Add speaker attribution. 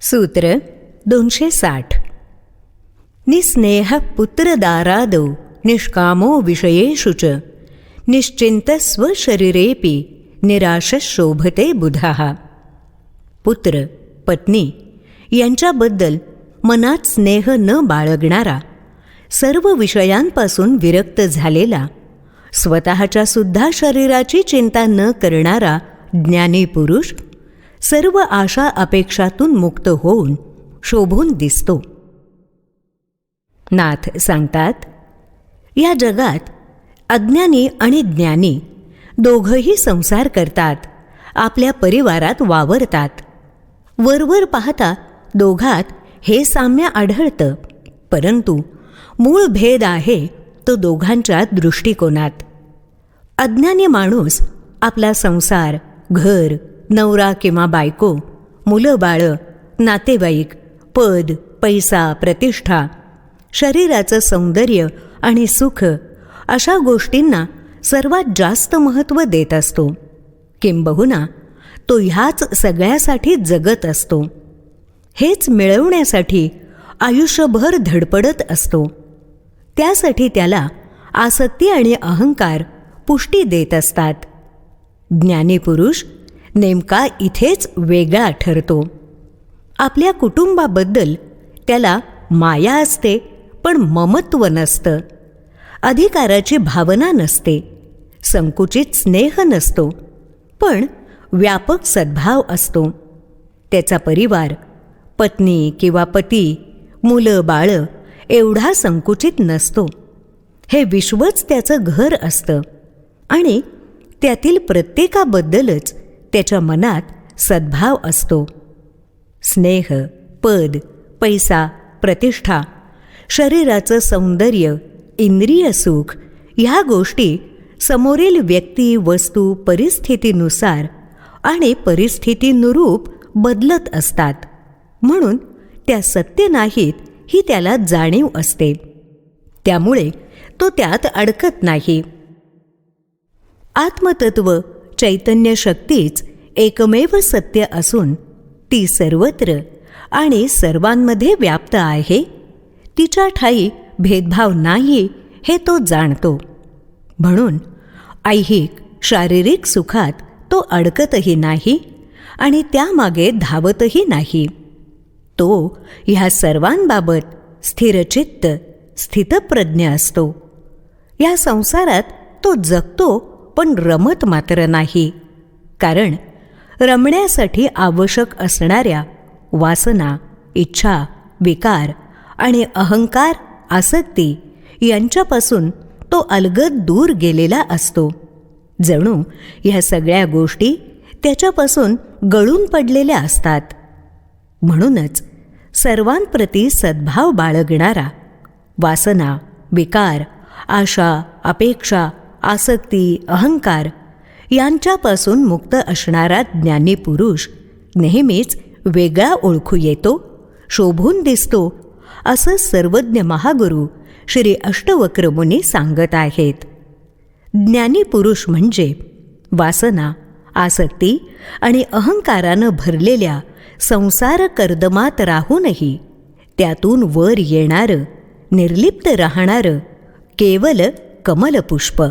Speaker 1: सूत्र दोनशे साठ. निस्नेह पुत्रदारादौ निष्कामो विषयेषु च. निश्चिंत स्वशरीरेपि निराश शोभते बुधः. पुत्र पत्नी यांच्याबद्दल मनात स्नेह न बाळगणारा सर्व विषयांपासून विरक्त झालेला स्वतःच्या सुद्धा शरीराची चिंता न करणारा ज्ञानी पुरुष सर्व आशा अपेक्षातून मुक्त होऊन शोभून दिसतो. नाथ सांगतात या जगात अज्ञानी आणि ज्ञानी दोघंही संसार करतात आपल्या परिवारात वावरतात. वरवर पाहता दोघात हे साम्य आढळतं परंतु मूळ भेद आहे तो दोघांच्या दृष्टिकोनात. अज्ञानी माणूस आपला संसार घर नवरा किंवा बायको मुलं बाळं नातेवाईक पद पैसा प्रतिष्ठा शरीराचं सौंदर्य आणि सुख अशा गोष्टींना सर्वात जास्त महत्त्व देत असतो. किंबहुना तो ह्याच सगळ्यासाठी जगत असतो. हेच मिळवण्यासाठी आयुष्यभर धडपडत असतो. त्यासाठी त्याला आसक्ती आणि अहंकार पुष्टी देत असतात. ज्ञानी पुरुष नेमका इथेच वेगळा ठरतो. आपल्या कुटुंबाबद्दल त्याला माया असते पण ममत्व नसतं. अधिकाराची भावना नसते. संकुचित स्नेह नसतो. पण व्यापक सद्भाव असतो. त्याचा परिवार पत्नी किंवा पती मुलं बाळं एवढा संकुचित नसतो. हे विश्वच त्याचं घर असतं. आणि त्यातील प्रत्येकाबद्दलच त्याच्या मनात सद्भाव असतो. स्नेह पद पैसा प्रतिष्ठा शरीराचं सौंदर्य इंद्रिय सुख ह्या गोष्टी समोरील व्यक्ती वस्तू परिस्थितीनुसार आणि परिस्थितीनुरूप बदलत असतात. म्हणून त्या सत्य नाहीत ही त्याला जाणीव असते. त्यामुळे तो त्यात अडकत नाही. आत्मतत्व चैतन्य शक्तीच एकमेव सत्य असून ती सर्वत्र आणि सर्वांमध्ये व्याप्त आहे. तिच्या ठाई भेदभाव नाही हे तो जाणतो. म्हणून ऐहिक शारीरिक सुखात तो अडकतही नाही आणि त्यामागे धावतही नाही. तो ह्या सर्वांबाबत स्थिरचित्त स्थितप्रज्ञ असतो. या संसारात तो जगतो पण रमत मात्र नाही. कारण रमण्यासाठी आवश्यक असणाऱ्या वासना इच्छा विकार आणि अहंकार आसक्ती यांच्यापासून तो अलगद दूर गेलेला असतो. जणू ह्या सगळ्या गोष्टी त्याच्यापासून गळून पडलेल्या असतात. म्हणूनच सर्वांप्रती सद्भाव बाळगणारा वासना विकार आशा अपेक्षा आसक्ती अहंकार यांच्यापासून मुक्त असणारा ज्ञानी पुरुष नेहमीच वेगळा ओळखू येतो शोभून दिसतो असं सर्वज्ञ महागुरू श्री अष्टवक्रमुनी सांगत आहेत. ज्ञानी पुरुष म्हणजे वासना आसक्ती आणि अहंकारानं भरलेल्या संसार कर्दमात राहूनही त्यातून वर येणारं निर्लिप्त राहणारं केवल कमलपुष्प.